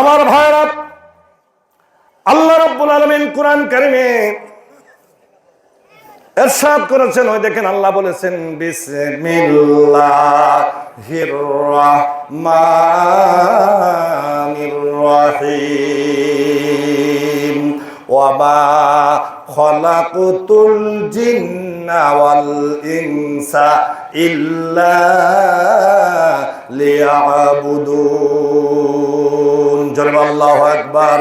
আমার ভাইরা, আল্লাহ রাব্বুল আলামিন কোরআন কারিমে এরশাদ করেছেন। ওই দেখেন আল্লাহ বলেছেন, বিসমিল্লাহির রহমানির রহিম। ওয়ামা খলাকুতুল জিন্না ওয়াল ইনসা ইল্লা লিয়াবুদুন। জোরে আল্লাহু আকবার।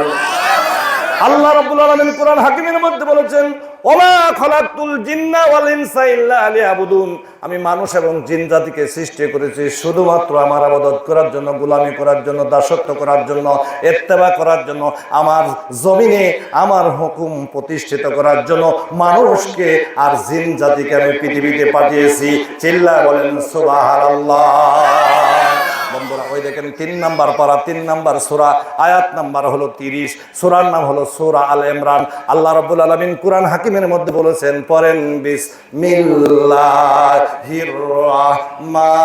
আল্লাহ রাব্বুল আলামিন কোরআন হাকিমের মধ্যে বলেছেন, ওমা খলাকুল জিন্না ওয়াল ইনসা ইল্লা লিয়াবুদুন। আমি মানুষ এবং জিন জাতিকে সৃষ্টি করেছি শুধুমাত্র আমার আবাদত করার জন্য, গোলামি করার জন্য, দাসত্ব করার জন্য, ইত্তেবা করার জন্য, আমার জমিনে আমার হুকুম প্রতিষ্ঠিত করার জন্য মানুষকে আর জিন জাতিকে আমি পৃথিবীতে পাঠিয়েছি। চিল্লা বলেন, সুবহানাল্লাহ। ওই দেখেন তিন নাম্বার পারা তিন নাম্বার সুরা আয়াত নাম্বার হলো তিরিশ সুরার নাম হলো সুরা আল ইমরান আল্লাহ রব্বুল আলমিন কোরআন হাকিমের মধ্যে বলেছেন পরেন বিস মিল্লাহির রহমানির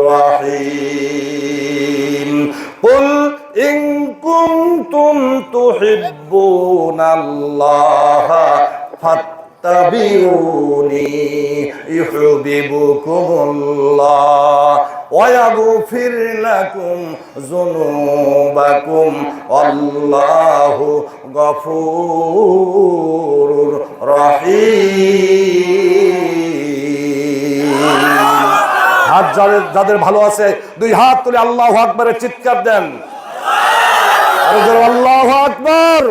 রহিম قل إن كنتم تحبون الله فاتبعوني يحببكم الله ويغفر لكم ذنوبكم والله غفور رحيم হাত যাদের যাদের ভালো আছে দুই হাত তুলে আল্লাহ আকবরের চিৎকার দেন আরো জোরে আল্লাহ আকবর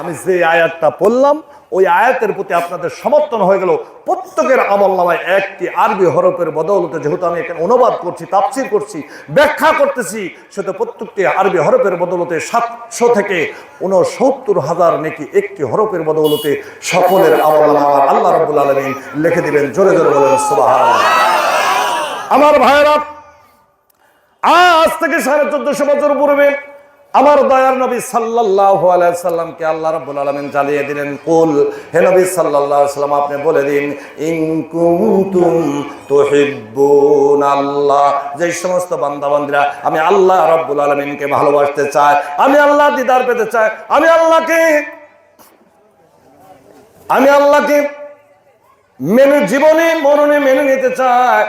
আমি যে আয়াতটা পড়লাম, ওই আয়াতের প্রতি আপনাদের সমর্থন হয়ে গেল। প্রত্যেকের আমল নামায় একটি আরবি হরফের বদৌলতে যেহেতু আমি এখানে অনুবাদ করছি, তাফসির করছি, ব্যাখ্যা করতেছি সেটা প্রত্যেকটি আরবি হরফের বদৌলতে সাতশো থেকে উনসত্তর হাজার নাকি একটি হরফের বদৌলতে সকলের আমল নামা আল্লাহ রবুল আলমিন লিখে দিবেন, জোরে জোরে বলেন আমার ভাইয়েরা, আজ থেকে সাড়ে চোদ্দশো বছর পূর্বে আমার দয়ার নবী সাল্লাল্লাহু আলাইহি সাল্লামকে আল্লাহ রাব্বুল আলামিন জ্বালিয়ে দিলেন, কুল, হে নবী আলাইহি সাল্লাম আপনি বলে দিন, ইন কুনতুম তুহিব্বুন আল্লাহ যে সমস্ত বান্দা বান্দীরা আমি আল্লাহ রাব্বুল আলামিনকে ভালোবাসতে চাই, আমি আল্লাহ দিদার পেতে চাই, আমি আল্লাহকে আমি আল্লাহকে মেনে জীবনে মরণে মেনে নিতে চাই,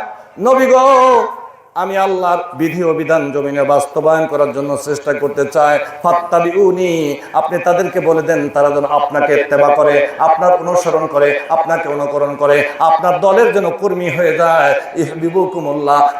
নবী আমি আল্লাহর বিধি ও বিধান জমিনে বাস্তবায়ন করার জন্য চেষ্টা করতে চাই। ফাত্তাবি উনি আপনি তাদেরকে বলে দেন, তারা যেন আপনাকে ইত্তেবা করে, আপনার অনুসরণ করে, আপনাকে অনুকরণ করে, আপনার দলের যেন কর্মী হয়ে যায়।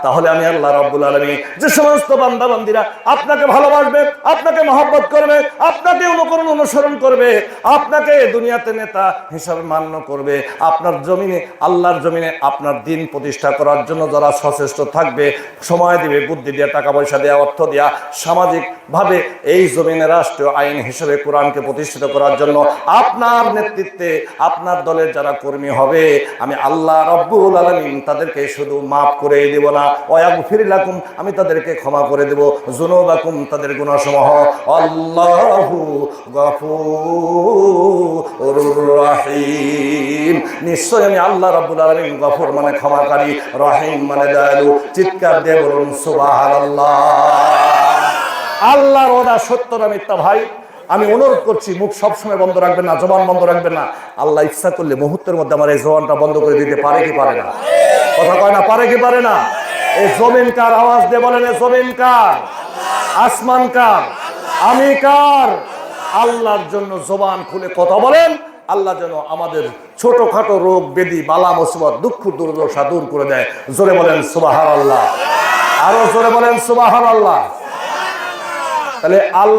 তাহলে আমি আল্লাহ রাব্বুল আলামিন, যে সমস্ত বান্দা বান্দিরা আপনাকে ভালোবাসবে, আপনাকে মহব্বত করবে, আপনাকে অনুকরণ অনুসরণ করবে, আপনাকে দুনিয়াতে নেতা হিসাবে মান্য করবে। আপনার জমিনে, আল্লাহর জমিনে আপনার দিন প্রতিষ্ঠা করার জন্য যারা সচেষ্ট থাকবে সময় দিবে, বুদ্ধি দেওয়া টাকা পয়সা দেওয়া অর্থ দেওয়া সামাজিকভাবে এই জমিনে রাষ্ট্রীয় আইন হিসেবে কোরআনকে প্রতিষ্ঠিত করার জন্য আপনার নেতৃত্বে আপনার দলের যারা কর্মী হবে, আমি আল্লাহ রব্বুল আলমিন তাদেরকে শুধু মাফ করে দেব না অয়াবু ফিরিলাকুম আমি তাদেরকে ক্ষমা করে দেব জুনুবাকুম তাদের গুণসমূহ। আল্লাহু গফুর রাহিম। নিশ্চয় আমি আল্লাহ মানে ক্ষমাকারী, রহিম মানে দয়ালু। চিৎকার বলুন সত্য ভাই? আমি অনুরোধ করছি, মুখ সবসময় বন্ধ রাখবেন না, জবান বন্ধ রাখবেন না। আল্লাহ ইচ্ছা করলে মুহূর্তের মধ্যে আমার এই জবানটা বন্ধ করে দিতে পারে কি পারে না? কথা কয় না, পারে কি পারে না? এই জমিন কার? আওয়াজ দিয়ে বলেন এই জমিন কার? আসমান কার? আমি কার? আল্লাহর জন্য জবান খুলে কথা বলেন। আল্লাহ যেন আমাদের ছোটখাটো রোগ, বেদি, বালা, মুসিবত, দুঃখ, দুর্দশা দূর করে দেয়। জোরে বলেন সুবাহার আল্লাহ আরও জোরে বলেন সুবাহার আল্লাহ তাহলে আল্লাহ